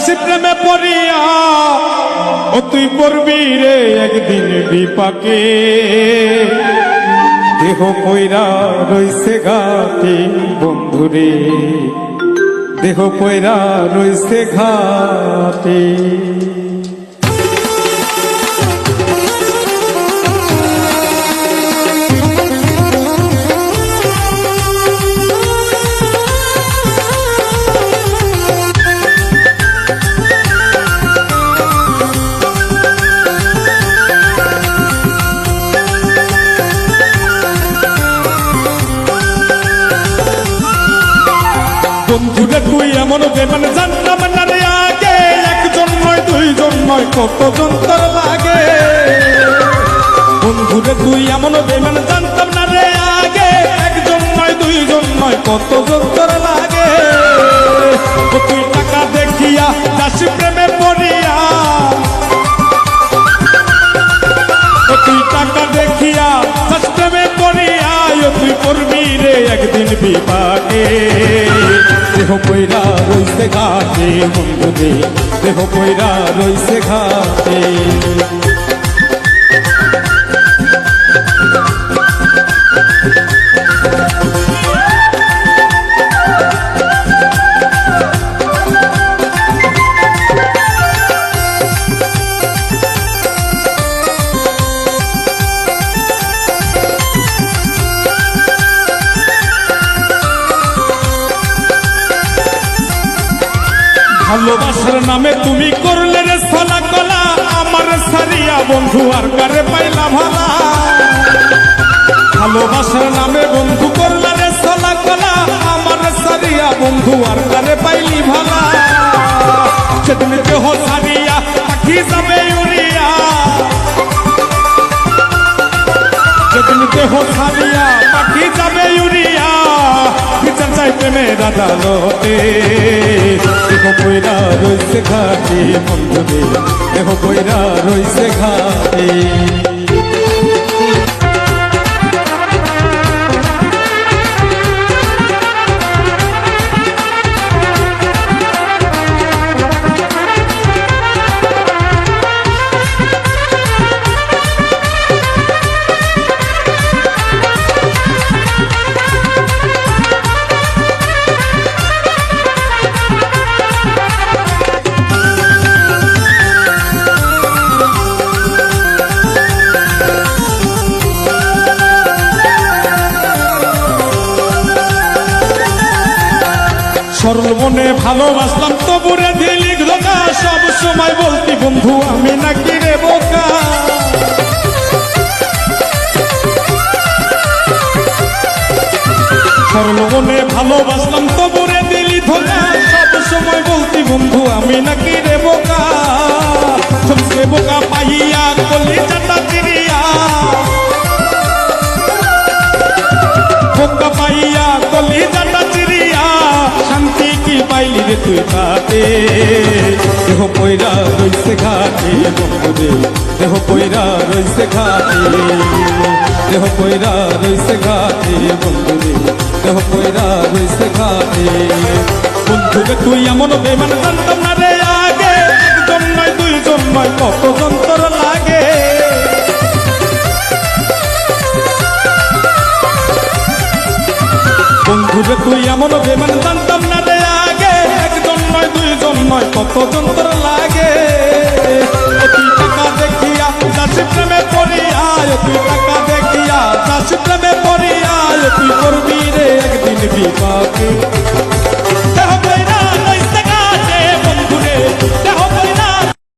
যাসি প্রেমে পড়িয়া, ও তুই পড়বি রে একদিন বিপাকে। দেহ কইরা রইছে ঘাটে বন্ধুরে দেহ কইরা রইছে ঘাটে। বন্ধুরে তুই এমন বেমান জানতাম না রে আগে। একজন নয়, দুইজন নয়, কতজন তোর লাগে বন্ধুরে তুই এমন বেমান জানতাম না রে আগে। একজন নয়, দুইজন নয়, কতজন তোর লাগে তুই টাকা দেখিয়া দাসী প্রেমে পড়িয়া। তুই টাকা দেখিয়া দাস প্রেমে পড়িয়া। তুই করবি রে একদিন বিপাকে। দেহ পয়রা রইছে ঘাটে বন্ধুরে দেহ। পয়রা রইছে ঘাটে। ভালোবাসার নামে তুমি করলে রে সলা কলা। আমার সারিয়া বন্ধু আর কারে পাইলা ভালা। ভালোবাসার নামে বন্ধু করলে রে সলা কলা। আমার সারিয়া বন্ধু আর কারে পাইলি ভালা। সেদিন দেহ সারিয়া পাখি যাবে উড়িয়া। যেদিন দেহ সারিয়া প্রেমের আদালতে দেহ বইরা রইছে ঘাটে বন্ধুরে দেহ কইরা রইছে ঘাটে সরল মনে ভালোবাসলাম তবুরে দিলি ধোকা। সব সময় বলতি, বন্ধু, আমি নাকি রে বোকা? সরল মনে ভালোবাসলাম তবুরে দিলি ধোকা। সব সময় বলতি, বন্ধু, আমি নাকি রে বোকা? সবচেয়ে বোকা পাইয়া কলি তুই দেহ পয়রা রইছে ঘাটে বন্ধুরে দেহ পয়রা রইছে ঘাটে, দেহ পয়রা রইছে ঘাটে বন্ধুরে দেহ পয়রা রইছে ঘাটে। বন্ধুরে, তুই এমন বেমান জানতাম না রে আগে। একজন নয়, দুইজন নয়, কত যন্ত্র লাগে। তুই এমন বেমান জানতাম দুইজন নয় কতজন তোর লাগে? অতি টাকা দেখিয়া দাসী প্রেমে পড়িয়া